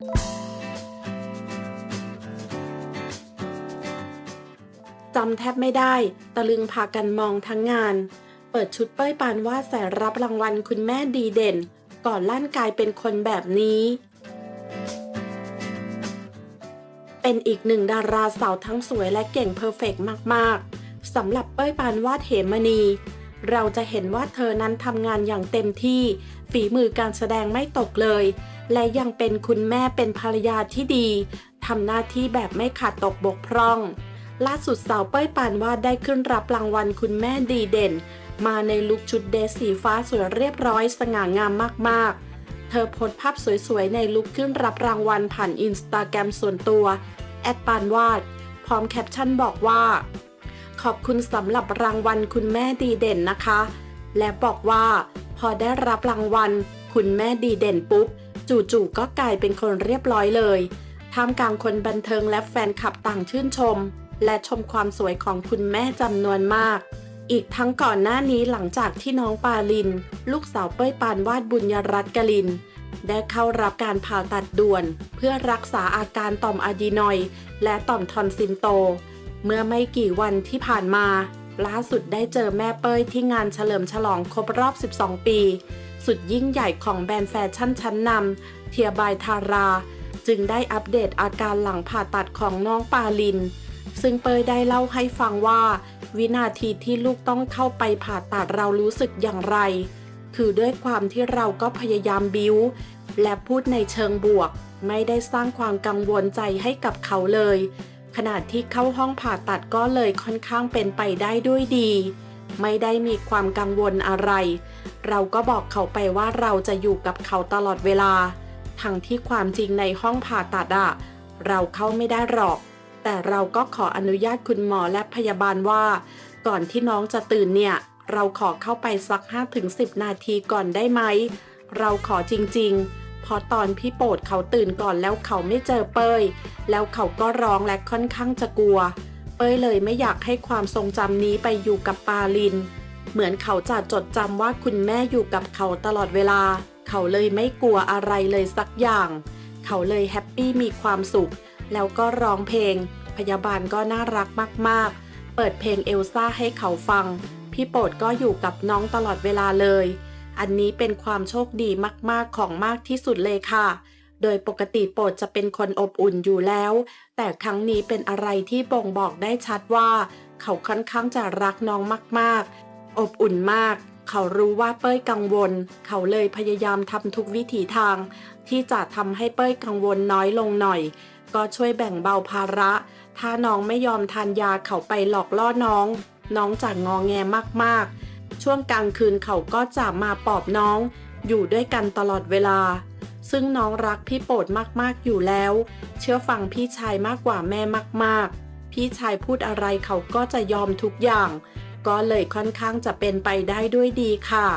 จำแทบไม่ได้ ตะลึงพากันมองทั้งงาน เปิดชุดเป้ยปานวาดแสรับรางวัลคุณแม่ดีเด่น ก่อนลั่นกลายเป็นคนแบบนี้ เป็นอีกหนึ่งดาราสาวทั้งสวยและเก่งเพอร์เฟกต์มาก ๆสำหรับเป้ยปานวาดเหมณี เราจะเห็นว่าเธอนั้นทำงานอย่างเต็มที่ ฝีมือการแสดงไม่ตกเลย และยังเป็นคุณแม่เป็นภรรยาที่ดีทำหน้าที่แบบไม่ขาดตกบกพร่อง ล่าสุดสาวเป้ยปานวาดได้ขึ้นรับรางวัลคุณแม่ดีเด่น มาในลุคชุดเดรสสีฟ้าสวยเรียบร้อยสง่างามมากๆเธอโพสภาพสวยๆ ในลุคขึ้นรับรางวัลผ่านอินสตาแกรมส่วนตัว แอดปานวาด พร้อมแคปชั่นบอกว่า ขอบคุณสำหรับรางวัลคุณแม่ดีเด่นนะคะ และบอกว่า พอได้รับรางวัล คุณแม่ดีเด่นปุ๊บ จู่ๆก็กลายเป็นคนเรียบร้อยเลยท่ามกลางคนบันเทิงและแฟนคลับต่างชื่นชม และชมความสวยของคุณแม่จำนวนมาก อีกทั้งก่อนหน้านี้หลังจากที่น้องปาลิน ลูกสาวเป้ยปานวาดบุญยรัตน์กลิน ได้เข้ารับการผ่าตัดด่วน เพื่อรักษาอาการต่อมอะดีนอย และต่อมทอนซิลโต เมื่อไม่กี่วันที่ผ่านมา ล่าสุดได้เจอแม่เป้ยที่งานเฉลิมฉลองครบรอบ 12 ปี สุดยิ่งใหญ่ของแบรนด์แฟชั่นชั้นนำเทียบายทารา จึงได้อัปเดตอาการหลังผ่าตัดของน้องปาลิน ซึ่งเปยได้เล่าให้ฟังว่า วินาทีที่ลูกต้องเข้าไปผ่าตัดเรารู้สึกอย่างไร คือด้วยความที่เราก็พยายามบิ้วและพูดในเชิงบวก ไม่ได้สร้างความกังวลใจให้กับเขาเลย ขณะที่เข้าห้องผ่าตัดก็เลยค่อนข้างเป็นไปได้ด้วยดี ไม่ได้มีความกังวลอะไร เราก็บอกเขาไปว่าเราจะอยู่กับเขาตลอดเวลา ทั้งที่ความจริงในห้องผ่าตัดอะเราเข้าไม่ได้หรอก แต่เราก็ขออนุญาตคุณหมอและพยาบาลว่า ก่อนที่น้องจะตื่นเนี่ย เราขอเข้าไปสัก 5-10 นาทีก่อนได้ไหม เราขอจริงๆ พอตอนพี่โปรดเขาตื่นก่อนแล้วเขาไม่เจอเป้ย แล้วเขาก็ร้องและค่อนข้างจะกลัว เป้ยเลยไม่อยากให้ความทรงจำนี้ไปอยู่กับปาลิน เหมือนเขาจะจดจำว่าคุณแม่อยู่กับเขาตลอดเวลา เขาเลยไม่กลัวอะไรเลยสักอย่าง เขาเลยแฮปปี้มีความสุข แล้วก็ร้องเพลง พยาบาลก็น่ารักมากๆ เปิดเพลงเอลซ่าให้เขาฟัง พี่โปรดก็อยู่กับน้องตลอดเวลาเลย อันนี้เป็นความโชคดีมากๆของมากที่สุดเลยค่ะ โดยปกติโปรดจะเป็นคนอบอุ่นอยู่แล้ว แต่ครั้งนี้เป็นอะไรที่บ่งบอกได้ชัดว่า เขาค่อนข้างจะรักน้องมากๆ อบอุ่นมาก เขารู้ว่าเป้ยกังวล เขาเลยพยายามทำทุกวิถีทาง ที่จะทำให้เป้ยกังวลน้อยลงหน่อย ก็ช่วยแบ่งเบาภาระ ถ้าน้องไม่ยอมทานยาเขาไปหลอกล่อน้อง น้องจะงอแงมากๆ ช่วงกลางคืนเขาก็จะมาปลอบน้อง อยู่ด้วยกันตลอดเวลา ซึ่งน้องรักพี่โปรดมากๆอยู่แล้ว เชื่อฟังพี่ชายมากกว่าแม่มากๆ พี่ชายพูดอะไรเขาก็จะยอมทุกอย่าง ก็เลยค่อนข้างจะเป็นไปได้ด้วยดีค่ะ